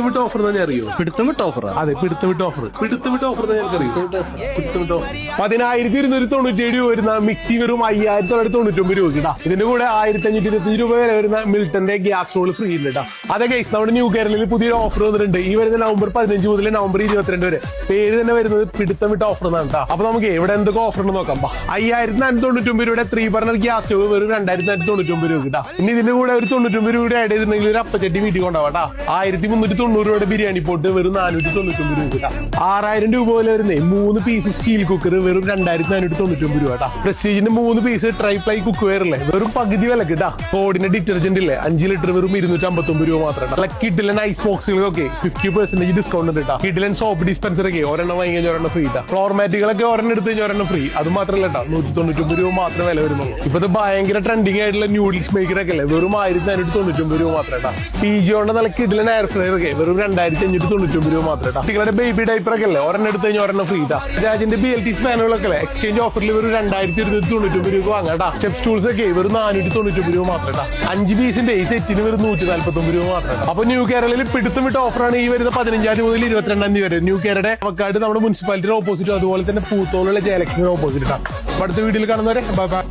പിടുത്തം വിട്ട ഓഫർ തന്നെ അറിയോ? പിടുത്തം ഓഫർ അതെ പിടുത്തുവിട്ട ഓഫർ പിടുത്തുവിട്ട ഓഫർ തന്നെ അറിയോ? പിടുത്തം വിട്ട ഓഫർ പതിനായിരത്തി ഇരുന്നൂറ്റി തൊണ്ണൂറ്റി ഏഴ് രൂപ വരുന്ന മിക്സി വെറും അയ്യായിരത്തി തൊള്ളായിരത്തി തൊണ്ണൂറ്റി ഒമ്പത് രൂപ ഇതിന്റെ കൂടെ ആയിരത്തി അഞ്ഞൂറ്റി ഇരുപത്തി രൂപ വരെ വരുന്ന മിൽട്ടന്റെ ഗ്യാസ് റോൾ ഫ്രീ കേട്ടോ അതെ ഗൈസ് നമ്മുടെ ന്യൂ കേരളയിൽ പുതിയൊരു ഓഫർ വന്നിട്ടുണ്ട്. ഈ വരുന്ന നവംബർ പതിനഞ്ച് മുതൽ നവംബർ ഇരുപത്തിരണ്ട് വരെ. പേര് തന്നെ വരുന്നത് പിടുത്തുവിട്ട ഓഫർ എന്നാണ് കേട്ടോ അപ്പൊ നമുക്ക് ഇവിടെ എന്തൊക്കെ ഓഫർ എന്ന് നോക്കാം. അയ്യായിരത്തി നാനൂറ്റി തൊണ്ണൂറ്റി ഒമ്പത് രൂപയുടെ ത്രീ ബർണർ ഗ്യാസ് സ്റ്റവ് വെറും രണ്ടായിരത്തി നാനൂറ്റി തൊണ്ണൂറ്റി ഒമ്പത് രൂപ കിട്ടാം. ഇനി ഇതിന്റെ കൂടെ ഒരു തൊണ്ണൂറ്റി ഒമ്പത് രൂപയുടെ ആഡ് ചെയ്തിട്ടുണ്ടെങ്കിൽ ഒരു അപ്പച്ചട്ടി വീട്ടിൽ കൊണ്ടാവാട്ടാ ആയിരത്തി മുന്നൂറ്റി തൊണ്ണൂറ് രൂപയുടെ ബിരിയാണി പോട്ട് വെറും നാനൂറ്റി തൊണ്ണൂറ്റി ഒമ്പത് രൂപ ആറായിരം രൂപ പോലെ വരുന്നേ. മൂന്ന് പീസ് സ്റ്റീൽ കുക്കർ വെറും രണ്ടായിരത്തി നാനൂറ്റി തൊണ്ണൂറ്റി ഒമ്പത് രൂപ പ്രസ്റ്റീജിന്റെ മൂന്ന് piece tri ply cookware അല്ലേ വെറും പകുതി വില കിട്ടാ. കോഡിന്റെ ഡിറ്റർജന്റ് ഇല്ലേ? അഞ്ച് ലിറ്റർ വെറും ഇരുന്നൂറ്റി അമ്പത്തി ഒമ്പത് രൂപ മാത്രം നല്ല കിഡിലൻ ഐസ് ബോക്സുകളൊക്കെ ഫിഫ്റ്റി പെർസെന്റേജ് ഡിസ്കൗണ്ട് ഉണ്ട് കേട്ടോ. കിഡിലൻ സോപ്പ് ഡിസ്പെൻസർ ഒക്കെ ഒരെണ്ണം വാങ്ങി ഒരെണ്ണം ഫ്രീ ഇട്ടാ ഫ്ലോർ ഒരെണ്ണം എടുത്ത് കഴിഞ്ഞാൽ ഒരെണ്ണം ഫ്രീ അത് മാത്രമല്ല കേട്ടോ നൂറ്റി തൊണ്ണൂറ്റി രൂപ മാത്രം വില വരുന്നുള്ളൂ. ഇപ്പൊ ഭയങ്കര ട്രെൻഡിങ് ആയിട്ടുള്ള ന്യൂഡിൽസ് മേക്കർ ഒക്കെ അല്ലേ? വെറും ആയിരത്തി നാനൂറ്റി തൊണ്ണൂറ്റി ഒമ്പത് രൂപ മാത്രം കേട്ടോ. പി ജി കൊണ്ട് നല്ല കിഡിലൻ എയർ ഫ്രയർ ഒക്കെ വെറും രണ്ടായിരത്തി അഞ്ഞൂറ്റി തൊണ്ണൂറ്റി ഒമ്പത് രൂപ മാത്രം കേട്ടോ കുട്ടികളുടെ ബേബി ഡൈപ്പറൊക്കെ അല്ലേ? ഒരെണ്ണം എടുത്ത് കഴിഞ്ഞാൽ ഒരെണ്ണം ഫ്രീ രാജിന്റെ ബി എൽ ടി സ്പാനുകളൊക്കെ അല്ലേ? എക്സ്ചേഞ്ച് ഓഫറിൽ വെറും രണ്ടായിരത്തി ഇരുന്നൂറ്റി തൊണ്ണൂറ്റി ഒമ്പത് രൂപ വാങ്ങാം കേട്ടോ സ്റ്റെപ്പ് സ്റ്റൂൾസ് ഒക്കെ വെറും നാനൂറ്റി തൊണ്ണൂറ്റി ഒമ്പത് രൂപ മാത്രം അഞ്ച് പീസിന്റെ ഈ സെറ്റിന് വെറും നൂറ്റി നാല്പത്തി ഒമ്പത് രൂപ മാത്രം അപ്പൊ ന്യൂ കേരളയിൽ പിടുത്തം വിട്ട ഓഫറാണ് ഈ വരുന്ന പതിനഞ്ചാം തീയതി മുതൽ ഇരുപത്തിരണ്ടാം തീയതി വരെ. ന്യൂ കേരളയുടെ അവക്കാട് നമ്മുടെ മുനിസിപ്പാലിറ്റിയുടെ ഓപ്പോസിറ്റ് അതുപോലെ തന്നെ പൂത്തോളുള്ള ജയലക്ഷ്മിയുടെ ഓപ്പോസിറ്റ് ആണ് അടുത്ത വീഡിയോയിൽ കാണുന്നവരെ ബൈ ബൈ